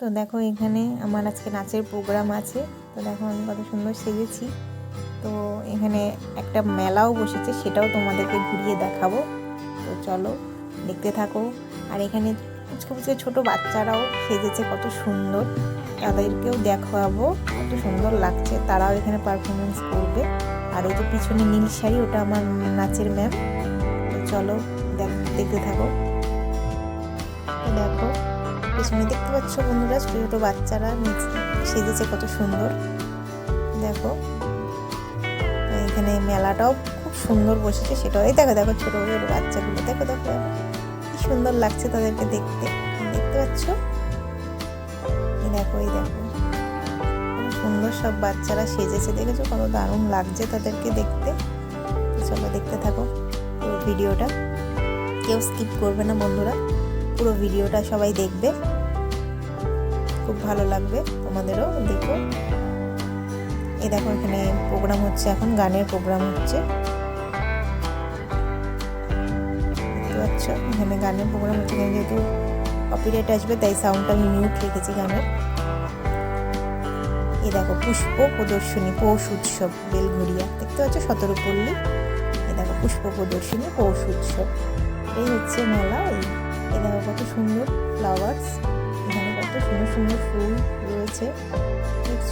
তো দেখো এখানে আমার আজকে নাচের প্রোগ্রাম আছে। তো দেখো আমি কত সুন্দর সেজেছি। তো এখানে একটা মেলাও বসেছে, সেটাও তোমাদেরকে ঘুরিয়ে দেখাবো। তো চলো দেখতে থাকো। আর এখানে পুচকে পুচকে ছোটো বাচ্চারাও সেজেছে, কত সুন্দর। তাদেরকেও দেখাবো, কত সুন্দর লাগছে। তারাও এখানে পারফরমেন্স করবে। আর ওই যে পিছনে নীল শাড়ি, ওটা আমার নাচের ম্যাম তো চলো দেখ দেখতে থাকো। দেখো পেছনে দেখতে পাচ্ছ বন্ধুরা, ছোটো ছোটো বাচ্চারা সেজেছে কত সুন্দর। দেখো, এখানে মেলাটাও খুব সুন্দর বসেছে, সেটাও এই দেখো দেখো ছোটো ছোটো বাচ্চাগুলো, দেখো দেখো কি সুন্দর লাগছে তাদেরকে দেখতে দেখতে পাচ্ছ? এই দেখো এই দেখো। সুন্দর সব বাচ্চারা সেজেছে, দেখেছ? কত দারুণ লাগছে তাদেরকে দেখতে। চলো দেখতে থাকো ভিডিওটা। কেউ স্কিপ করবে না বন্ধুরা। পুরো ভিডিওটা সবাই দেখবে। খুব ভালো লাগবে তোমাদেরও দেখো। এই দেখো এখানে প্রোগ্রাম হচ্ছে, এখন গানের প্রোগ্রাম হচ্ছে। দেখতে পাচ্ছ? এখানে গানের প্রোগ্রাম হচ্ছে যেহেতু কপিরাইট আসবে, তাই সাউন্ডটা আমি মিউট রেখেছি গানের। এই দেখো, পুষ্প প্রদর্শনী, পৌষ উৎসব, বেলঘড়িয়া। দেখতে পাচ্ছ? সতেরোপল্লী এই দেখো, পুষ্প প্রদর্শনী, পৌষ উৎসব। এই হচ্ছে মেলা, এই এই দেখো কত সুন্দর ফ্লাওয়ার্স এখানে কত সুন্দর সুন্দর ফুল রয়েছে, দেখছ?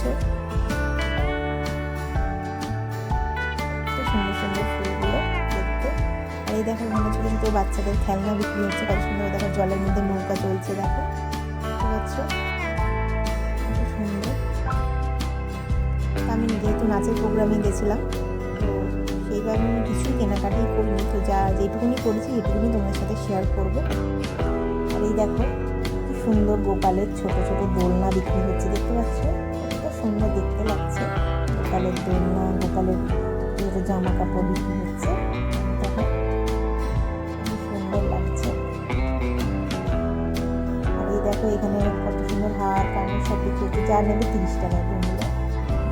সুন্দর সুন্দর ফুলগুলো দেখতে। এই দেখো, এখানে ছোটো ছোটো বাচ্চাদের খেলনা বিক্রি হচ্ছে, কত সুন্দর দেখো, জলের মধ্যে নৌকা চলছে, দেখো। পাচ্ছ? কত সুন্দর। আমি যেহেতু নাচের প্রোগ্রামে গেছিলাম সেইভাবে আমি কিছুই কেনাকাটাই করিনি, তো যা যেটুকুনি করেছি সেটুকুনি তোমার সাথে শেয়ার করব। আর এই দেখো, কি সুন্দর গোপালের ছোট ছোট দোলনা বিক্রি হচ্ছে, দেখতে পাচ্ছ? কত সুন্দর দেখতে লাগছে। গোপালের দোলনা, গোপালের ছোটো জামা কাপড় বিক্রি হচ্ছে, দেখো এখানে কত সুন্দর হার কানের সব বিক্রি হচ্ছে, যা নেবে তিরিশ টাকা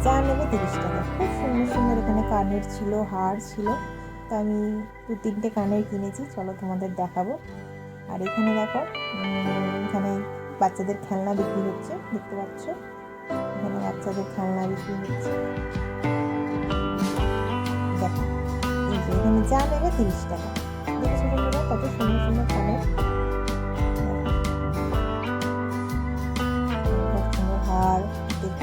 যা নেবে তিরিশ টাকা। খুব সুন্দর সুন্দর এখানে কানের ছিল, হার ছিল। তো আমি দু তিনটে কানের কিনেছি, চলো তোমাদের দেখাবো। আর এখানে দেখো এখানে বাচ্চাদের খেলনা বিক্রি হচ্ছে, দেখতে পাচ্ছ? এখানে বাচ্চাদের খেলনা বিক্রি হচ্ছে। দেখো এখানে যা নেবে তিরিশ টাকা। দেখেছ কত সুন্দর সুন্দর কানের। হার, হাতের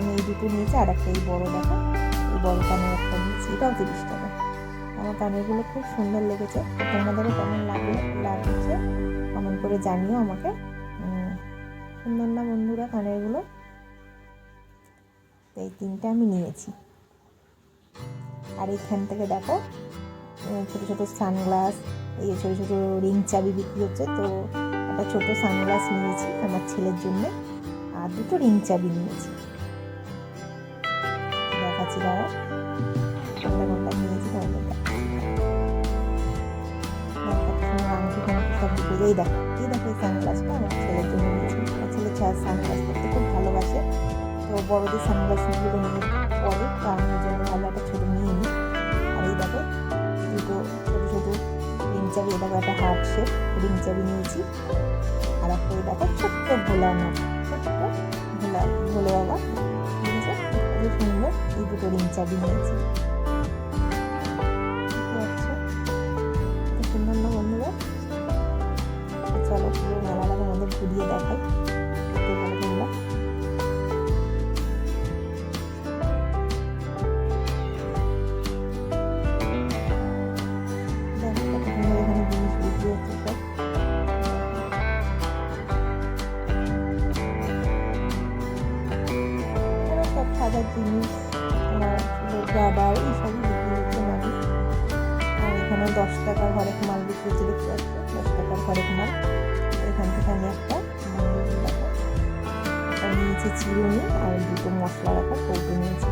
আমি এই দুটো নিয়েছি, আর একটা এই বড় দেখো, এই বড় কানের একটা নিয়েছি, এটাও তিরিশ টাকা। আমার কানেরগুলো খুব সুন্দর লেগেছে তোমাদেরও কেমন লাগল লাগছে কমেন্ট করে জানিও আমাকে। সুন্দর না বন্ধুরা কানেরগুলো? এই তিনটা আমি নিয়েছি। আর এইখান থেকে দেখো ছোটো ছোটো সানগ্লাস, এই ছোটো ছোটো রিং চাবি বিক্রি হচ্ছে, তো একটা ছোটো সানগ্লাস নিয়েছি আমার ছেলের জন্য, আর দুটো রিং চাবি নিয়েছি। দেখাচ্ছি দাঁড়া। নিয়েছি তোমাদের দেখাচ্ছি। দেখো, এই নিয়েছি। সানগ্লাস পরতে খুব ভালোবাসে। নিয়ে পরে তো জন্য ভালো একটা ছোটো নিয়ে নিই। আর এই দেখো দুটো ছোটো ছোটো রিং চাবি একটা শেপ চাবি নিয়েছি। আর একটা এই দেখো ছোট্ট ভোলানাথ ছোট্ট ভোলা ভোলে বাবা। কত সুন্দর এই দুটো রিং চাবি নিয়েছি। সুন্দর বন্ধুরা? চলো, পুরো মেলাটাকে আমাদের ঘুরিয়ে দেখাই। সাজার জিনিস, তোমার ফুলের গাডার বিক্রি হচ্ছে নাকি আর এখানে দশ টাকার হরেক মাল বিক্রি হচ্ছে দেখতে পাচ্ছি দশ টাকার হরেক মাল। এখান থেকে আমি একটা একটা নিয়েছি চিরুনি আর দুটো মশলা রাখা কৌটো নিয়েছি।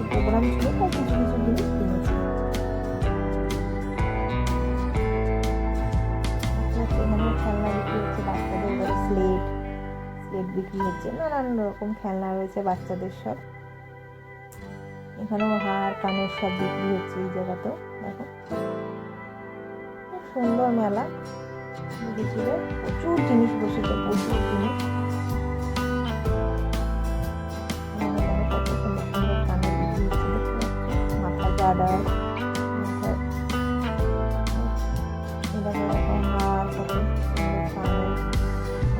যেহেতু প্রোগ্রাম ছিল তাই কিছু কিছু জিনিস কিনেছি। এখানে খেলনা বিক্রি হচ্ছে বাচ্চাদের স্লেট স্লেট বিক্রি হচ্ছে, নানান রকম খেলনা রয়েছে বাচ্চাদের সব। এখানেও হার, কানের সব বিক্রি হচ্ছে এই জায়গাতেও, দেখো। খুব সুন্দর মেলা। বসেছিল প্রচুর জিনিস বসেছে, প্রচুর জিনিস।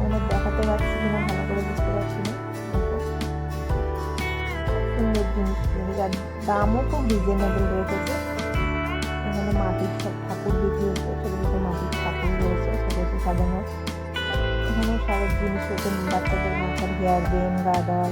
আমাদের দেখাতে পারছি কিনা ভালো করে বুঝতে পারছি না সুন্দর জিনিস কিনেছে যার দামও খুব রিজনেবল রেখেছে এখানে মাটির সব ঠাকুর বিক্রি হচ্ছে ছোটো ছোটো মাটির ঠাকুর রয়েছে সেগুলো সাজানো এখানে সব জিনিস রয়েছে বাচ্চাদের মাথার হেয়ার বেন গার্ডার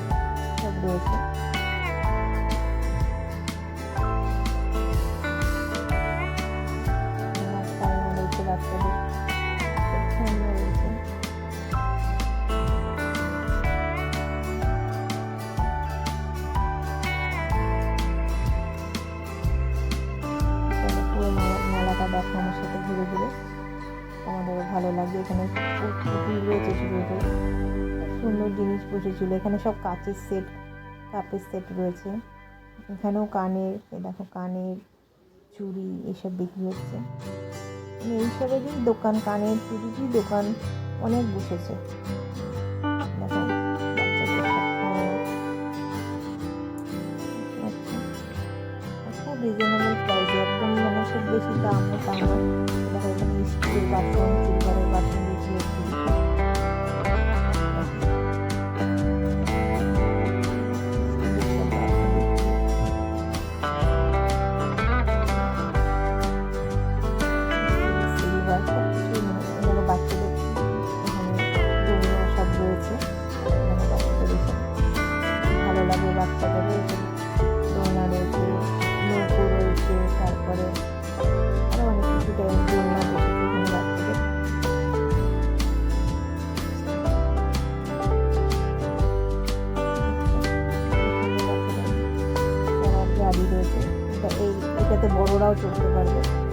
জিনিস এখানে সব কাচের সেট কাপের সেট রয়েছে। এখানেও কানের দেখো কানের চুড়ি এসব বিক্রি হচ্ছে। এইসবেরই দোকান, কানের চুড়িরই দোকান অনেক বসেছে। খুব রিজনেবল প্রাইসে একদম মানে খুব বেশি দাম না। দেখো এখানে এটাতে বড়রাও চলতে পারবে।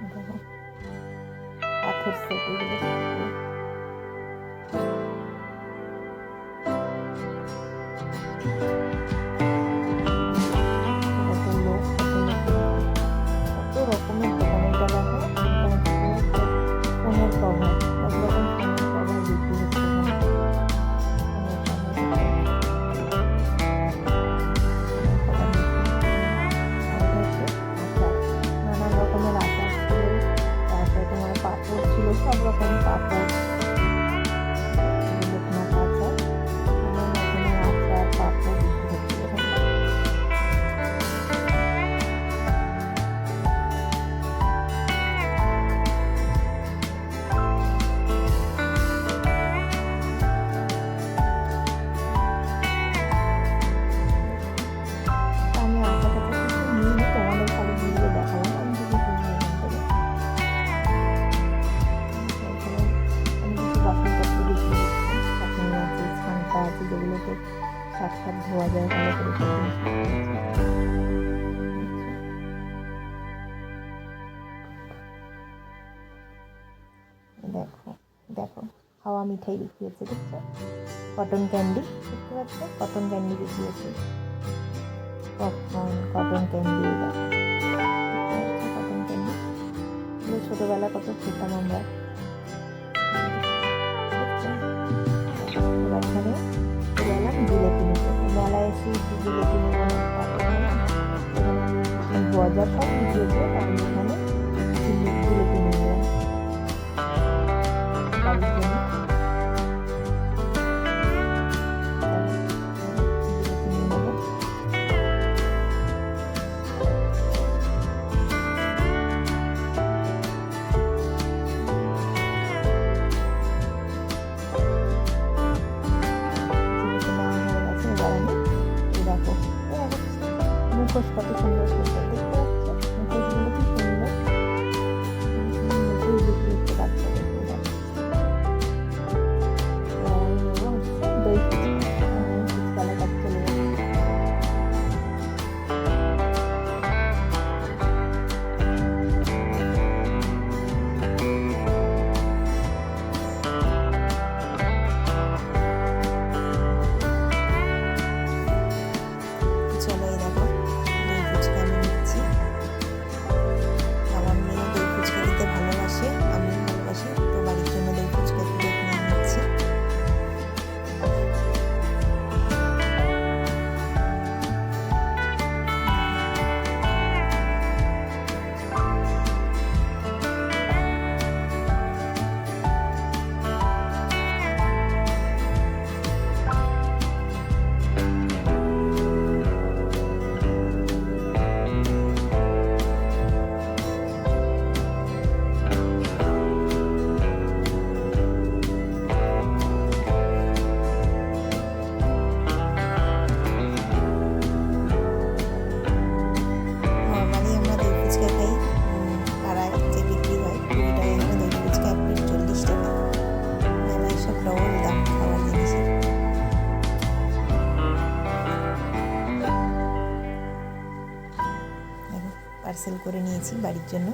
然后，啊，疼死我了。bye. মিঠাই দেখিয়েছে, দেখছ? কটন ক্যান্ডি দেখতে পাচ্ছ? কটন ক্যান্ডি দেখিয়েছে। Popcorn cotton candy cotton candy এগুলো ছোটোবেলা কত খেতাম আমরা। এখানে মেলায় এসে সব বাড়ির জন্য।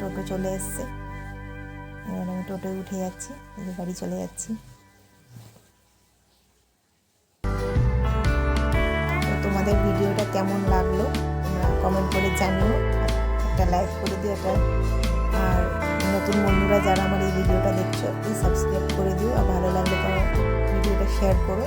টোটো চলে এসছে। এবার আমি টোটোয় উঠে যাচ্ছি বাড়ি চলে যাচ্ছি। তোমাদের ভিডিওটা কেমন লাগল? কমেন্ট করে জানিও, একটা লাইক করে দিও, একটা আর নতুন বন্ধুরা যারা আমার এই ভিডিওটা দেখছ প্লিজ সাবস্ক্রাইব করে দিও। আর ভালো লাগলে তোমার ভিডিওটা শেয়ার করো।